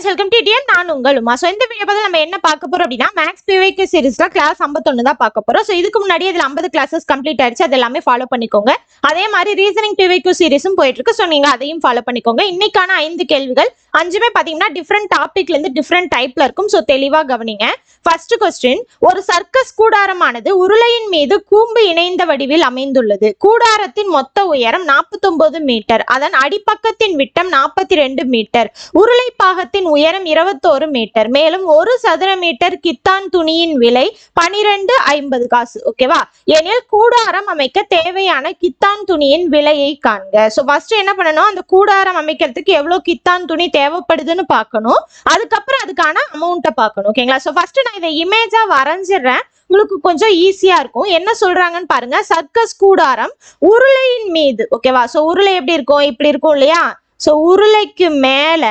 Friends welcome to TN நான் உங்கள் Uma so இந்த வீடியோ பார்த்து நம்ம என்ன பார்க்க போறோம் அப்படின்னா மேக்ஸ் பிவைக்கு சீரிஸ்ல கிளாஸ் 51 தான் பார்க்க போறோம். ஸோ இதுக்கு முன்னாடி இதுல 50 கிளாஸஸ் கம்ப்ளீட் ஆயிடுச்சு. அது எல்லாமே ஃபாலோ பண்ணிக்கோங்க. அதே மாதிரி ரீசனிங் பிவைக்கு சீரிஸும் போயிட்டு இருக்கு. ஸோ நீங்கள் அதையும் ஃபாலோ பண்ணிக்கோங்க. இன்னைக்கான ஐந்து கேள்விகள் அஞ்சுமே பாத்தீங்கன்னா டிஃப்ரெண்ட் டாபிக்ல இருந்து டிஃப்ரெண்ட் டைப்ல இருக்கும். ஸோ தெளிவாக கவனிங்க. ஃபர்ஸ்ட் கொஸ்டின் ஒரு சர்க்கஸ் கூடாரமானது உருளையின் மீது கூம்பு இணைந்த வடிவில் அமைந்துள்ளது. கூடாரத்தின் மொத்த உயரம் 49 மீட்டர். அதன் அடிப்பக்கத்தின் விட்டம் 42 மீட்டர். உருளை பாகத்தின் உயரம் 21 மீட்டர் மேலும் ஒரு சதுர மீட்டர் கித்தான் துணியின் விலை 12 ஐம்பது காசு ஓகேவா எனில் கூடாரம் அமைக்க தேவையான கித்தான் துணியின் விலையை காண்க. ஸோ ஃபர்ஸ்ட் என்ன பண்ணணும்? அந்த கூடாரம் அமைக்கிறதுக்கு எவ்வளவு கித்தான் துணி தேவைப்படுதுன்னு பார்க்கணும். அதுக்கப்புறம் அதுக்கான அமௌண்ட்டை பார்க்கணும் ஓகேங்களா ஸோ ஃபர்ஸ்ட் நான் இதை இமேஜா வரைஞ்சிடுறேன். உங்களுக்கு கொஞ்சம் ஈஸியா இருக்கும். என்ன சொல்றாங்கன்னு பாருங்க. சர்க்கஸ் கூடாரம் உருளையின் மீது ஓகேவா ஸோ உருளை எப்படி இருக்கும்? இப்படி இருக்கும் இல்லையா? ஸோ உருளைக்கு மேல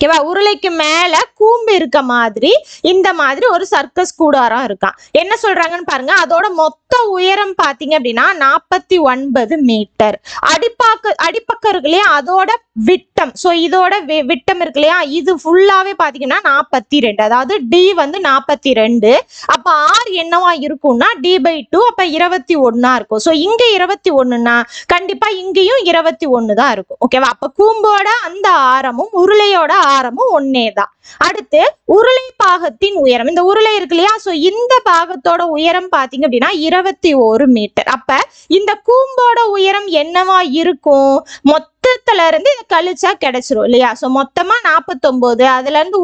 ஓகேவா உருளைக்கு மேல கூம்பு இருக்க மாதிரி இந்த மாதிரி ஒரு சர்க்கஸ் கூடாரம் இருக்கான் என்ன சொல்றாங்கன்னு பாருங்க. அதோட மொத்த உயரம் பாத்தீங்க அப்படின்னா நாற்பத்தி ஒன்பது மீட்டர் அடிப்பாக்க அடிப்பக்கம் இருக்கு இல்லையா? அதோட விட்டம். ஸோ இதோட வி- விட்டம் இருக்கு இல்லையா? இது ஃபுல்லாவே பாத்தீங்கன்னா நாற்பத்தி ரெண்டு. அதாவது டி வந்து நாற்பத்தி ரெண்டு. அப்ப ஆர் என்னவா இருக்கும்னா டி பை டூ அப்ப இருபத்தி ஒன்னா இருக்கும். ஸோ இங்க இருபத்தி ஒண்ணுன்னா கண்டிப்பா இங்கேயும் இருபத்தி ஒன்னு தான் இருக்கும். ஓகேவா அப்ப கூம்போட அந்த ஆரமும் உருளையோட ஆரமும் ஒன்னே தான் அடுத்து உருளை பாகத்தின் உயரம். இந்த உருளை இருக்கு இல்லையா? சோ இந்த பாகத்தோட உயரம் பாத்தீங்க அப்படின்னா இருபத்தி ஒரு மீட்டர் அப்ப இந்த கூம்போட உயரம் என்னவா இருக்கும்? மொத்தத்துல இருந்து இதை கழிச்சா கிடைச்சிரும் இல்லையா? சோ மொத்தமா நாற்பத்தொன்பது அதுல இருந்து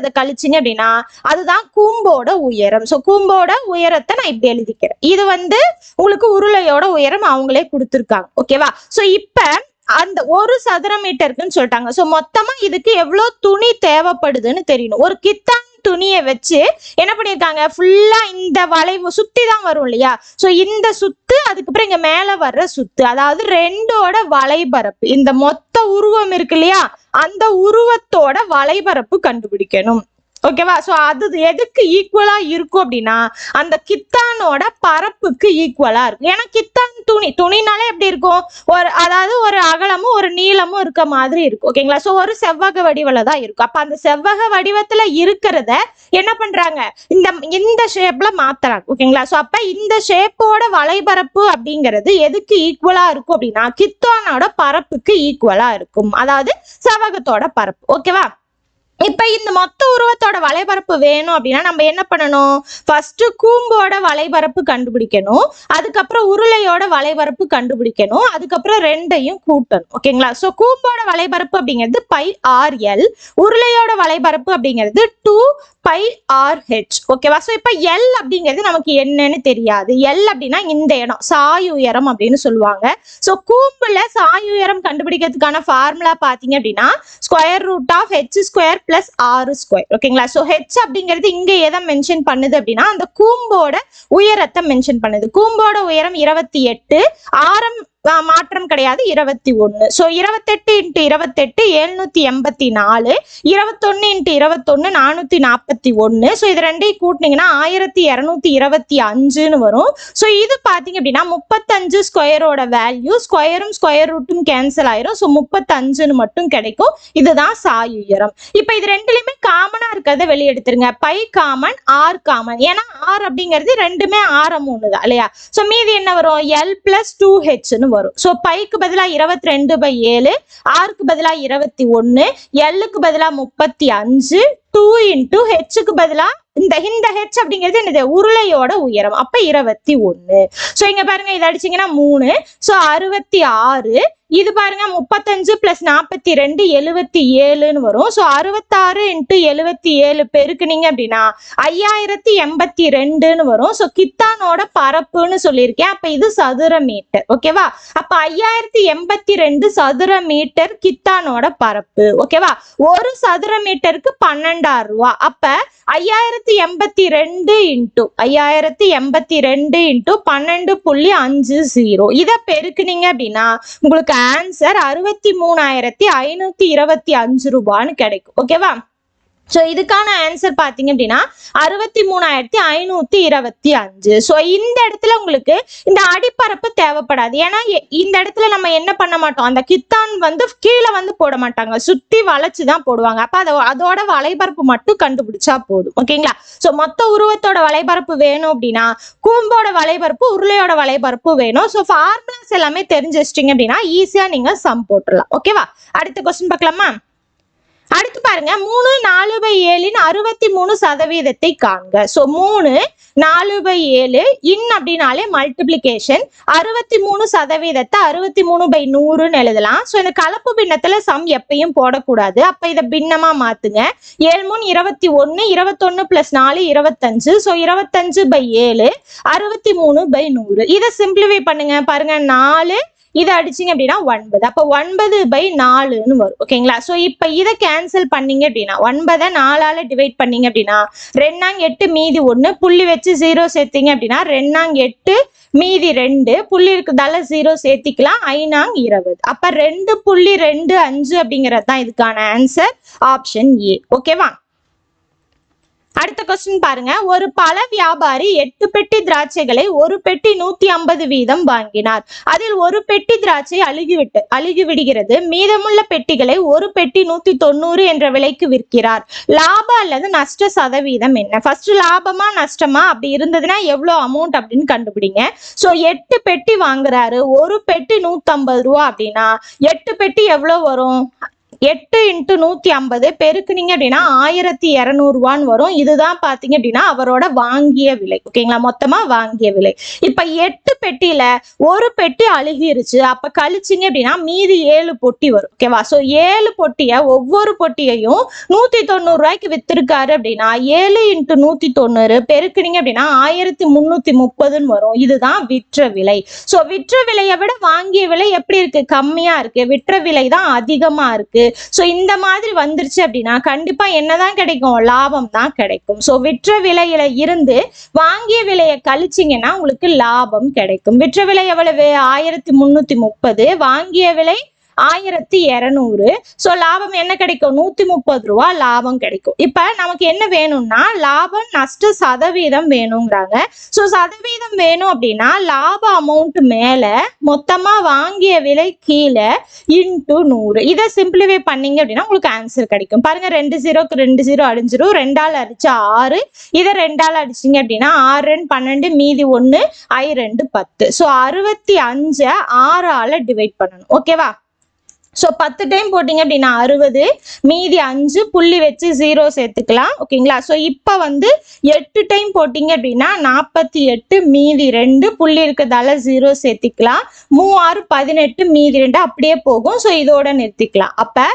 இதை கழிச்சிங்க அப்படின்னா அதுதான் கூம்போட உயரம். சோ கூம்போட உயரத்தை நான் இப்படி எழுதிக்கிறேன். இது வந்து உங்களுக்கு உருளையோட உயரம் அவங்களே கொடுத்துருக்காங்க. ஓகேவா சோ இப்போ அந்த ஒரு சதுர மீட்டருக்குன்னு சொல்லிட்டாங்க. ஸோ மொத்தமா இதுக்கு எவ்வளவு துணி தேவைப்படுதுன்னு தெரியணும். ஒரு கித்தான் துணியை வச்சு என்ன பண்ணியிருக்காங்க? ஃபுல்லா இந்த வளைவு சுத்தி தான் வரும் இல்லையா? சோ இந்த சுத்து அதுக்கப்புறம் இங்க மேல வர்ற சுத்து. அதாவது ரெண்டோட வளைபரப்பு. இந்த மொத்த உருவம் இருக்கு இல்லையா? அந்த உருவத்தோட வளைபரப்பு கண்டுபிடிக்கணும். ஓகேவா ஸோ அது எதுக்கு ஈக்குவலாக இருக்கும் அப்படின்னா அந்த கித்தானோட பரப்புக்கு ஈக்குவலாக இருக்கும். ஏன்னா கித்தான் துணி துணினாலே எப்படி இருக்கும்? ஒரு அதாவது ஒரு அகலமும் ஒரு நீளமும் இருக்க மாதிரி இருக்கும். ஓகேங்களா ஸோ ஒரு செவ்வக வடிவில் தான் இருக்கும். அப்போ அந்த செவ்வக வடிவத்தில் இருக்கிறத என்ன பண்ணுறாங்க இந்த இந்த ஷேப்பில் மாற்றுறாங்க ஓகேங்களா ஸோ அப்போ இந்த ஷேப்போட வலைபரப்பு அப்படிங்கிறது எதுக்கு ஈக்குவலாக இருக்கும் அப்படின்னா கித்தானோட பரப்புக்கு ஈக்குவலாக இருக்கும். அதாவது செவ்வகத்தோட பரப்பு. ஓகேவா இப்போ இந்த மொத்த உருவத்தோட வலைபரப்பு வேணும் அப்படின்னா நம்ம என்ன பண்ணணும்? ஃபர்ஸ்ட் கூம்போட வலைபரப்பு கண்டுபிடிக்கணும். அதுக்கப்புறம் உருளையோட வலைபரப்பு கண்டுபிடிக்கணும். அதுக்கப்புறம் ரெண்டையும் கூட்டணும். ஓகேங்களா? ஸோ கூம்போட வலைபரப்பு அப்படிங்கிறது பை ஆர் எல் உருளையோட வலைபரப்பு அப்படிங்கிறது டூ பை ஆர் ஹெச் ஓகேவா ஸோ இப்போ எல் அப்படிங்கிறது நமக்கு என்னன்னு தெரியாது. எல் அப்படின்னா இந்த இடம். சாய் உயரம் அப்படின்னு சொல்லுவாங்க. ஸோ கூம்பில் சாய் உயரம் கண்டுபிடிக்கிறதுக்கான ஃபார்முலா பார்த்தீங்க அப்படின்னா square root of H square plus ஆறு ஸ்கொயர் ஓகேங்களா ஸோ ஹெச் அப்படிங்கிறது இங்கே எதை மென்ஷன் பண்ணுது அப்படின்னா அந்த கூம்போட உயரத்தை மென்ஷன் பண்ணுது. கூம்போட உயரம் இருபத்தி எட்டு ஆரம் மாற்றம் கிடையாது. இருபத்தி ஒன்னு ஸோ இருபத்தெட்டு இன்ட்டு இருபத்தெட்டு எழுநூத்தி எண்பத்தி நாலு. இருபத்தொன்னு இன்ட்டு இருபத்தொன்னு நானூத்தி நாற்பத்தி ஒன்னு ஸோ இது ரெண்டையும் கூட்டினீங்கன்னா ஆயிரத்தி இரநூத்தி இருபத்தி அஞ்சுன்னு வரும். ஸோ இது பார்த்தீங்க அப்படின்னா முப்பத்தஞ்சு ஸ்கொயரோட வேல்யூ ஸ்கொயரும் ஸ்கொயர் ரூட்டும் கேன்சல் ஆயிரும். ஸோ முப்பத்தஞ்சுன்னு மட்டும் கிடைக்கும். இதுதான் சாய் உயரம். இப்போ இது ரெண்டுலையுமே காமனா இருக்கிறத வெளியெடுத்துருங்க பை காமன் ஆர் காமன் ஏன்னா ஆர் அப்படிங்கிறது ரெண்டுமே ஆரம் ஒன்று தான் இல்லையா? ஸோ மீதி என்ன வரும்? எல் பிளஸ் டூ ஹெச்னு வரும். ஸோ பைக்கு பதிலாக இருபத்தி ரெண்டு பை ஏழு ஆறுக்கு பதிலாக இருபத்தி ஒன்று எல்லுக்கு பதிலாக முப்பத்தி அஞ்சு டூ இன்டூ ஹெச்சுக்கு பதிலாக இந்த இந்த ஹெச் அப்படிங்கிறது என்னது? உருளையோட உயரம். அப்போ இருபத்தி ஒன்று ஸோ இங்க பாருங்க இதை அடிச்சீங்கன்னா மூணு. ஸோ அறுபத்தி ஆறு இது பாருங்க முப்பத்தஞ்சு பிளஸ் நாற்பத்தி ரெண்டு எழுவத்தி ஏழுன்னு வரும். ஸோ அறுபத்தாறு இன்ட்டு எழுவத்தி ஏழு பெருக்குனீங்க அப்படின்னா ஐயாயிரத்தி எண்பத்தி ரெண்டுன்னு வரும். ஸோ கித்தானோட பரப்புன்னு சொல்லியிருக்கேன். அப்ப இது சதுர மீட்டர் ஓகேவா அப்ப ஐயாயிரத்தி எண்பத்தி ரெண்டு சதுர மீட்டர் கித்தானோட பரப்பு ஓகேவா ஒரு சதுர மீட்டருக்கு பன்னெண்டாயிரம் ரூபா. அப்ப ஐயாயிரத்தி எண்பத்தி ரெண்டு இன்ட்டு ஐயாயிரத்தி எண்பத்தி ரெண்டு இன்ட்டு பன்னெண்டு புள்ளி அஞ்சு ஜீரோ இதை பெருக்குனீங்க அப்படின்னா உங்களுக்கு ஆன்சர் அறுபத்தி மூணாயிரத்தி ஐநூத்தி இருபத்தி அஞ்சு ரூபான்னு கிடைக்கும். ஓகேவா ஸோ இதுக்கான ஆன்சர் பார்த்தீங்க அப்படின்னா அறுபத்தி மூணாயிரத்தி ஐநூற்றி இருபத்தி அஞ்சு. ஸோ இந்த இடத்துல உங்களுக்கு இந்த அடிப்பரப்பு தேவைப்படாது. ஏன்னா எ- இந்த இடத்துல நம்ம என்ன பண்ண மாட்டோம்? அந்த கித்தான் வந்து கீழே வந்து போட மாட்டாங்க. சுற்றி வளைச்சு தான் போடுவாங்க. அப்போ அதை அதோட வலைபரப்பு மட்டும் கண்டுபிடிச்சா போதும். ஓகேங்களா ஸோ மொத்த உருவத்தோட வலைபரப்பு வேணும் அப்படின்னா கூம்போட வலைபரப்பு உருளையோட வலைபரப்பு வேணும். ஸோ ஃபார்முலாஸ் எல்லாமே தெரிஞ்சு வச்சிட்டிங்க அப்படின்னா ஈஸியாக நீங்கள் சம் போட்டுடலாம். ஓகேவா அடுத்த கொஸ்டின் பார்க்கலாமா? அடுத்து பாருங்க மூணு நாலு பை ஏழின் அறுபத்தி மூணு சதவீதத்தை காண்க. ஸோ மூணு நாலு பை ஏழு இன் அப்படின்னாலே மல்டிப்ளிகேஷன் அறுபத்தி மூணு சதவீதத்தை அறுபத்தி மூணு பை நூறுன்னு எழுதலாம். ஸோ இந்த கலப்பு பின்னத்துல சம் எப்பயும் போடக்கூடாது. அப்ப இதை பின்னமா மாத்துங்க. ஏழு மூணு இருபத்தி ஒன்னு இருபத்தொன்னு பிளஸ் நாலு இருபத்தஞ்சு. ஸோ இருபத்தஞ்சு பை ஏழு அறுபத்தி மூணு பை நூறு. இதை சிம்பிளிஃபை பண்ணுங்க. பாருங்க நாலு இதை அடிச்சீங்க அப்படின்னா ஒன்பது. அப்போ ஒன்பது பை நாலுன்னு வரும். ஓகேங்களா ஸோ இப்போ இதை கேன்சல் பண்ணீங்க அப்படின்னா ஒன்பதை நாலால் டிவைட் பண்ணீங்க அப்படின்னா ரெண்டாங்க எட்டு மீதி ஒன்று புள்ளி வச்சு ஜீரோ சேர்த்தீங்க அப்படின்னா ரெண்டாங்க எட்டு மீதி ரெண்டு புள்ளி இருக்கிறதால ஜீரோ சேர்த்திக்கலாம். ஐநாங் இருபது. அப்போ ரெண்டு புள்ளி ரெண்டு அஞ்சு அப்படிங்கிறது தான் இதுக்கான ஆன்சர் ஆப்ஷன் ஏ ஓகேவா அடுத்த கொஸ்டின் பாருங்க. ஒரு பழ வியாபாரி எட்டு பெட்டி திராட்சைகளை ஒரு பெட்டி நூத்தி ஐம்பது வீதம் வாங்கினார். அதில் ஒரு பெட்டி திராட்சை அழுகிவிட்டு அழுகி விடுகிறது மீதமுள்ள பெட்டிகளை ஒரு பெட்டி நூத்தி தொண்ணூறு என்ற விலைக்கு விற்கிறார். லாபம் அல்லது நஷ்ட சதவீதம் என்ன? ஃபர்ஸ்ட் லாபமா நஷ்டமா? அப்படி இருந்ததுன்னா எவ்வளவு அமௌண்ட் அப்படின்னு கண்டுபிடிங்க. சோ எட்டு பெட்டி வாங்குறாரு. ஒரு பெட்டி நூத்தி ஐம்பது ரூபா அப்படின்னா எட்டு பெட்டி எவ்வளவு வரும்? எட்டு இன்ட்டு நூற்றி ஐம்பது பெருக்குனீங்க அப்படின்னா ஆயிரத்தி இரநூறுவான்னு வரும். இதுதான் பார்த்தீங்க அப்படின்னா அவரோட வாங்கிய விலை. ஓகேங்களா மொத்தமாக வாங்கிய விலை. இப்போ எட்டு பெட்டியில் ஒரு பெட்டி அழுகிருச்சு. அப்போ கழிச்சிங்க அப்படின்னா மீதி ஏழு பொட்டி வரும். ஓகேவா ஸோ ஏழு பொட்டியை ஒவ்வொரு பொட்டியையும் நூற்றி தொண்ணூறுரூவாய்க்கு விற்றுருக்காரு அப்படின்னா ஏழு இன்ட்டு நூற்றி தொண்ணூறு பெருக்குனீங்க அப்படின்னா ஆயிரத்தி முந்நூற்றி முப்பதுன்னு வரும். இதுதான் விற்ற விலை. ஸோ விற்ற விலையை விட வாங்கிய விலை எப்படி இருக்கு? கம்மியாக இருக்கு. விற்ற விலை தான் அதிகமாக இருக்கு. சோ இந்த மாதிரி வந்துருச்சு அப்படின்னா கண்டிப்பா என்னதான் கிடைக்கும்? லாபம் தான் கிடைக்கும். சோ விற்ற விலையில இருந்து வாங்கிய விலையை கழிச்சிங்கன்னா உங்களுக்கு லாபம் கிடைக்கும். விற்ற விலை எவ்வளவு? ஆயிரத்தி முன்னூத்தி முப்பது. வாங்கிய விலை ஆயிரத்தி இரநூறு. ஸோ லாபம் என்ன கிடைக்கும்? நூத்தி முப்பது ரூபா லாபம் கிடைக்கும். இப்ப நமக்கு என்ன வேணும்னா லாபம் நஷ்ட சதவீதம் வேணுங்கிறாங்க ஸோ சதவீதம் வேணும் அப்படின்னா லாப அமௌண்ட் மேல மொத்தமா வாங்கிய விலை கீழே இன்டு நூறு. இதை சிம்பிளிஃபை பண்ணீங்க அப்படின்னா உங்களுக்கு ஆன்சர் கிடைக்கும். பாருங்க ரெண்டு ஜீரோக்கு ரெண்டு ஜீரோ அடிஞ்சிரும். ரெண்டால் அடிச்சு ஆறு. இதை ரெண்டால் அடிச்சிங்க அப்படின்னா ஆறு ரெண்டு பன்னெண்டு மீதி ஒன்று ஐ ரெண்டு பத்து. ஸோ அறுபத்தி அஞ்சை ஆறால டிவைட் பண்ணணும். ஓகேவா ஸோ பத்து டைம் போட்டிங்க அப்படின்னா அறுபது மீதி அஞ்சு புள்ளி வச்சு ஜீரோ சேர்த்துக்கலாம். ஓகேங்களா ஸோ இப்போ வந்து எட்டு டைம் போட்டிங்க அப்படின்னா நாற்பத்தி எட்டு மீதி ரெண்டு புள்ளி இருக்கிறதால ஜீரோ சேர்த்துக்கலாம். மூவாறு பதினெட்டு மீதி ரெண்டு அப்படியே போகும். ஸோ இதோட நிறுத்திக்கலாம். அப்போ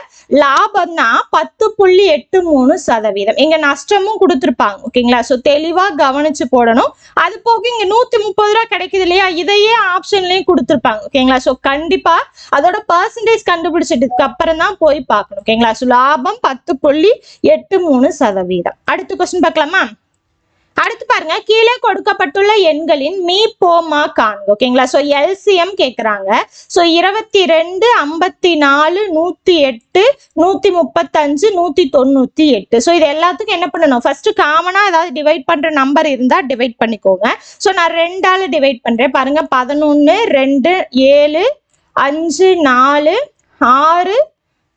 லாபம்னா பத்து புள்ளி எட்டு மூணு சதவீதம். இங்க நஷ்டமும் கொடுத்துருப்பாங்க. ஓகேங்களா ஸோ தெளிவா கவனிச்சு போடணும். அது போக இங்க நூத்தி முப்பது ரூபா கிடைக்குது இல்லையா? இதையே ஆப்ஷன்லயும் கொடுத்துருப்பாங்க. ஓகேங்களா ஸோ கண்டிப்பா அதோட பர்சன்டேஜ் கண்டுபிடிச்சதுக்கு அப்புறம் தான் போய் பார்க்கணும். ஓகேங்களா ஸோ லாபம் பத்து புள்ளி எட்டு மூணு சதவீதம். அடுத்த கொஸ்டின் பார்க்கலாமா? அடுத்து பாருங்க. கீழே கொடுக்கப்பட்டுள்ள எண்களின் மீ போமா காண்க. ஓகேங்களா ஸோ எல்சிஎம் கேட்குறாங்க ஸோ இருபத்தி ரெண்டு ஐம்பத்தி நாலு நூற்றி எட்டு நூற்றி முப்பத்தஞ்சு நூற்றி தொண்ணூற்றி எட்டு ஸோ இது எல்லாத்துக்கும் என்ன பண்ணணும்? ஃபர்ஸ்ட் காமனாக ஏதாவது டிவைட் பண்ணுற நம்பர் இருந்தால் டிவைட் பண்ணிக்கோங்க. ஸோ நான் ரெண்டால் டிவைட் பண்ணுறேன் பாருங்க பதினொன்று ரெண்டு ஏழு அஞ்சு நாலு ஆறு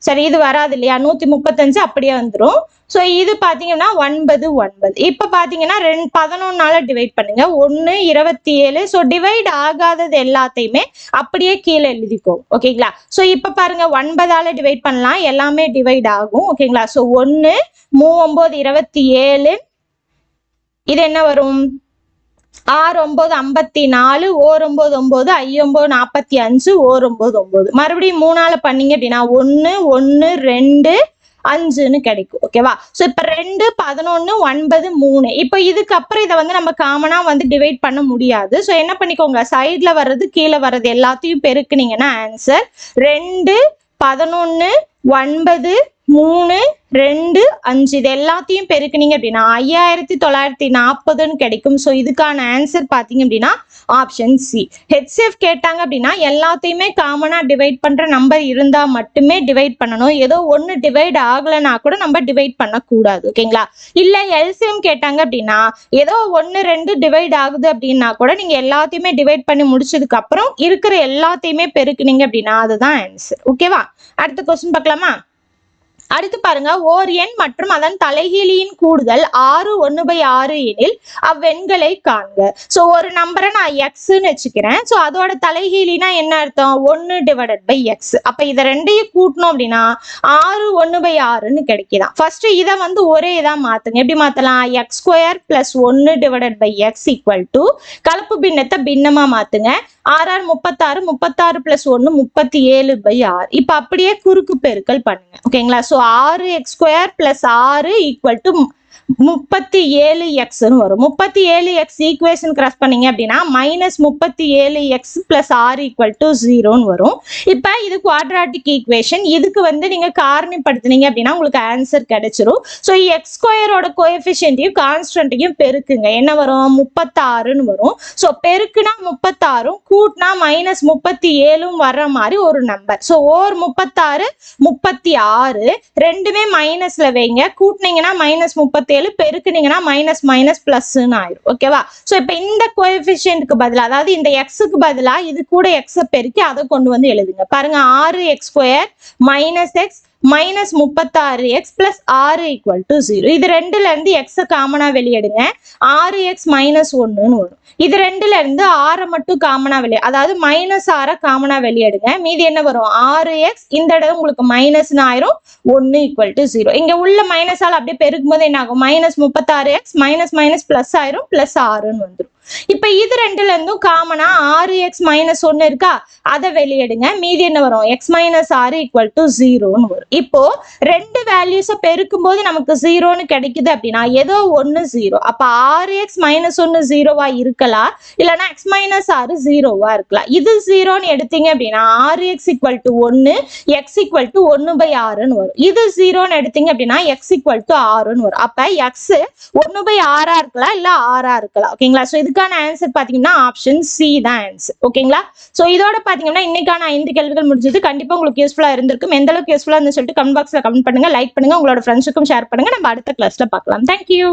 சரி இது வராது இல்லையா? நூற்றி முப்பத்தஞ்சு அப்படியே வந்துடும் ஸோ இது பார்த்தீங்கன்னா ஒன்பது ஒன்பது. இப்போ பார்த்தீங்கன்னா ரெண்டு பதினொன்னால டிவைட் பண்ணுங்க. ஒன்று இருபத்தி ஏழு ஸோ டிவைட் ஆகாதது எல்லாத்தையுமே அப்படியே கீழே எழுதிக்கோ. ஓகேங்களா? ஸோ இப்போ பாருங்க ஒன்பதால டிவைட் பண்ணலாம். எல்லாமே டிவைட் ஆகும். ஓகேங்களா? ஸோ ஒன்று மூ ஒம்பது இருபத்தி ஏழு இது என்ன வரும்? ஆறு ஒன்பது ஐம்பத்தி நாலு ஓர் ஒம்பது ஒம்பது ஐயொம்பது நாற்பத்தி அஞ்சு ஓர் ஒம்பது. ஒம்பது மறுபடியும் மூணால பண்ணீங்க அப்படின்னா ஒன்று ஒன்று ரெண்டு அஞ்சுன்னு கிடைக்கும். ஓகேவா ஸோ இப்போ ரெண்டு பதினொன்று ஒன்பது மூணு. இப்போ இதுக்கப்புறம் இதை வந்து நம்ம காமனாக வந்து டிவைட் பண்ண முடியாது. ஸோ என்ன பண்ணிக்கோங்க? சைடில் வர்றது கீழே வர்றது எல்லாத்தையும் பெருக்குனீங்கன்னா ஆன்சர் ரெண்டு பதினொன்று ஒன்பது மூணு ரெண்டு அஞ்சு இது எல்லாத்தையும் பெருக்குனீங்க அப்படின்னா ஐயாயிரத்தி தொள்ளாயிரத்தி நாற்பதுன்னு கிடைக்கும். ஸோ இதுக்கான ஆன்சர் பார்த்தீங்க அப்படின்னா ஆப்ஷன் சி ஹெச்எஃப் கேட்டாங்க அப்படின்னா எல்லாத்தையுமே காமனாக டிவைட் பண்ணுற நம்பர் இருந்தால் மட்டுமே டிவைட் பண்ணணும். ஏதோ ஒன்று டிவைட் ஆகலைன்னா கூட நம்ம டிவைட் பண்ணக்கூடாது. ஓகேங்களா இல்லை எல்சிஎம் கேட்டாங்க அப்படின்னா ஏதோ ஒன்று ரெண்டு டிவைட் ஆகுது அப்படின்னா கூட நீங்கள் எல்லாத்தையுமே டிவைட் பண்ணி முடிச்சதுக்கு அப்புறம் இருக்கிற எல்லாத்தையுமே பெருக்குனீங்க அப்படின்னா அதுதான் ஆன்சர் ஓகேவா அடுத்த கொஸ்டின் பார்க்கலாமா? அடுத்து பாருங்க ஓர் எண் மற்றும் அதன் தலைகீழியின் கூடுதல் ஆறு ஒன்று பை ஆறு எனில் அவ்வெண்களை காண்க. ஸோ ஒரு நம்பரை நான் எக்ஸ்ன்னு வச்சுக்கிறேன். ஸோ அதோட தலைகீழினா என்ன அர்த்தம்? ஒன்று டிவைடட் பை எக்ஸ் அப்போ இதை ரெண்டையும் கூட்டணும் அப்படின்னா ஆறு ஒன்று பை ஆறுன்னு கிடைக்குதான். ஃபர்ஸ்ட் இதை வந்து ஒரே இதாக மாற்றுங்க எப்படி மாற்றலாம் எக்ஸ் ஸ்கொயர் பிளஸ் ஒன்று divided by x equal to கலப்பு பின்னத்தை பின்னமாக மாற்றுங்க ஆறு ஆறு முப்பத்தாறு முப்பத்தாறு பிளஸ் ஒன்று முப்பத்தி ஏழு பை ஆறு. இப்போ அப்படியே குறுக்கு பெருக்கல் பண்ணுங்க. ஓகேங்களா ஸோ ஆறு எக்ஸ் ஸ்கொயர் பிளஸ் ஆறு ஈக்குவல் டு முப்பத்தி ஏழு எக்ஸ்னு வரும். முப்பத்தி ஏழு எக்ஸ் ஈக்குவேஷன் கிராஸ் பண்ணீங்க அப்படின்னா மைனஸ் முப்பத்தி ஏழு x plus R equal to ஜீரோன்னு வரும். இப்போ இது குவாட்ராட்டிக் ஈக்குவேஷன் இதுக்கு வந்து நீங்கள் காரணிப்படுத்தினீங்க அப்படின்னா உங்களுக்கு ஆன்சர் கிடைச்சிரும். ஸோ எக்ஸ் ஸ்கொயரோட கோஎஃபிஷியன்ட்டையும் கான்ஸ்டன்ட்டையும் பெருக்குங்க. என்ன வரும்? முப்பத்தாறுன்னு வரும். ஸோ பெருக்குனா முப்பத்தாறும் கூட்டினா மைனஸ் முப்பத்தி ஏழும் வர்ற மாதிரி ஒரு நம்பர் ஸோ ஓர் முப்பத்தாறு முப்பத்தி ஆறு ரெண்டுமே மைனஸ்ல வைங்க. கூட்டினீங்கன்னா மைனஸ் முப்பத்தி ஏழு பெருக்குனீங்கன்னா மைனஸ் மைனஸ் பிளஸ்ன்னு ஆயிரும். ஓகேவா ஸோ இப்போ இந்த கோஎஃபிஷியன்ட்க்கு பதிலாக அதாவது இந்த எக்ஸுக்கு பதிலாக இது கூட எக்ஸை பெருக்கி அதை கொண்டு வந்து எழுதுங்க. பாருங்க ஆறு x square minus x minus முப்பத்தாறு எக்ஸ் பிளஸ் ஆறு ஈக்குவல் டு ஜீரோ இது ரெண்டுலேருந்து எக்ஸை காமனா வெளியிடுங்க. ஆறு எக்ஸ் மைனஸ் ஒன்றுன்னு வரும். இது ரெண்டுல இருந்து ஆறை மட்டும் காமனா வெளியே அதாவது மைனஸ் ஆறை காமனா வெளியிடுங்க. மீதி என்ன வரும்? ஆறு எக்ஸ் இந்த இடம் உங்களுக்கு மைனஸ்னு ஆயிரும். ஒன்று ஈக்குவல் டு ஜீரோ இங்கே உள்ள மைனஸால் அப்படியே பெருக்கும் போது என்ன ஆகும் மைனஸ் முப்பத்தாறு எக்ஸ் மைனஸ் மைனஸ் ப்ளஸ் ஆயிரும். ப்ளஸ் ஆறுன்னு வந்துடும் இப்போ இது ரெண்டுல இருந்தும் காமனா ஆறு எக்ஸ் மைனஸ் ஒன்று இருக்கா? அதை வெளியிடுங்க. மீதி என்ன வரும்? எக்ஸ் மைனஸ் ஆறு ஈக்குவல் டு ஜீரோன்னு வரும். இப்போ ரெண்டு வேல்யூஸை பெருக்கும் போது நமக்கு ஜீரோன்னு கிடைக்குது அப்படின்னா ஏதோ ஒன்று ஜீரோ அப்போ ஆறு எக்ஸ் மைனஸ் ஒன்று ஜீரோவா இருக்கலாம். இல்லைனா எக்ஸ் மைனஸ் ஆறு ஜீரோவா இருக்கலாம். இது ஜீரோன்னு எடுத்தீங்க அப்படின்னா ஆறு எக்ஸ் ஈக்குவல் டு ஒன்று எக்ஸ் ஈக்குவல் டு ஒன்று பை ஆறுன்னு வரும். இது ஜீரோன்னு எடுத்தீங்க அப்படின்னா எக்ஸ் ஈக்குவல் டு ஆறுன்னு வரும். அப்போ எக்ஸ் ஒன்று பை ஆறா இருக்கலாம் இல்லை ஆறா இருக்கலாம். ஓகேங்களா? ஸோ இதுக்கான ஆன்சர் பார்த்தீங்கன்னா ஆப்ஷன் சி தான் ஆன்சர் ஓகேங்களா ஸோ இதோட பார்த்தீங்கன்னா இன்னைக்கான ஐந்து கேள்விகள் முடிஞ்சது. கண்டிப்பாக உங்களுக்கு யூஸ்ஃபுல்லாக இருந்திருக்கும். எந்த அளவுக்கு யூஸ்ஃபுல்லாக இருந்து சொல்லிட்டு கமெண்ட் பாக்ஸில் கமெண்ட் பண்ணுங்க. லைக் பண்ணுங்கள் உங்களோட ஃப்ரெண்ட்ஸுக்கும் ஷேர் பண்ணுங்கள் நம்ம அடுத்த கிளாஸில் பார்க்கலாம். தேங்க்யூ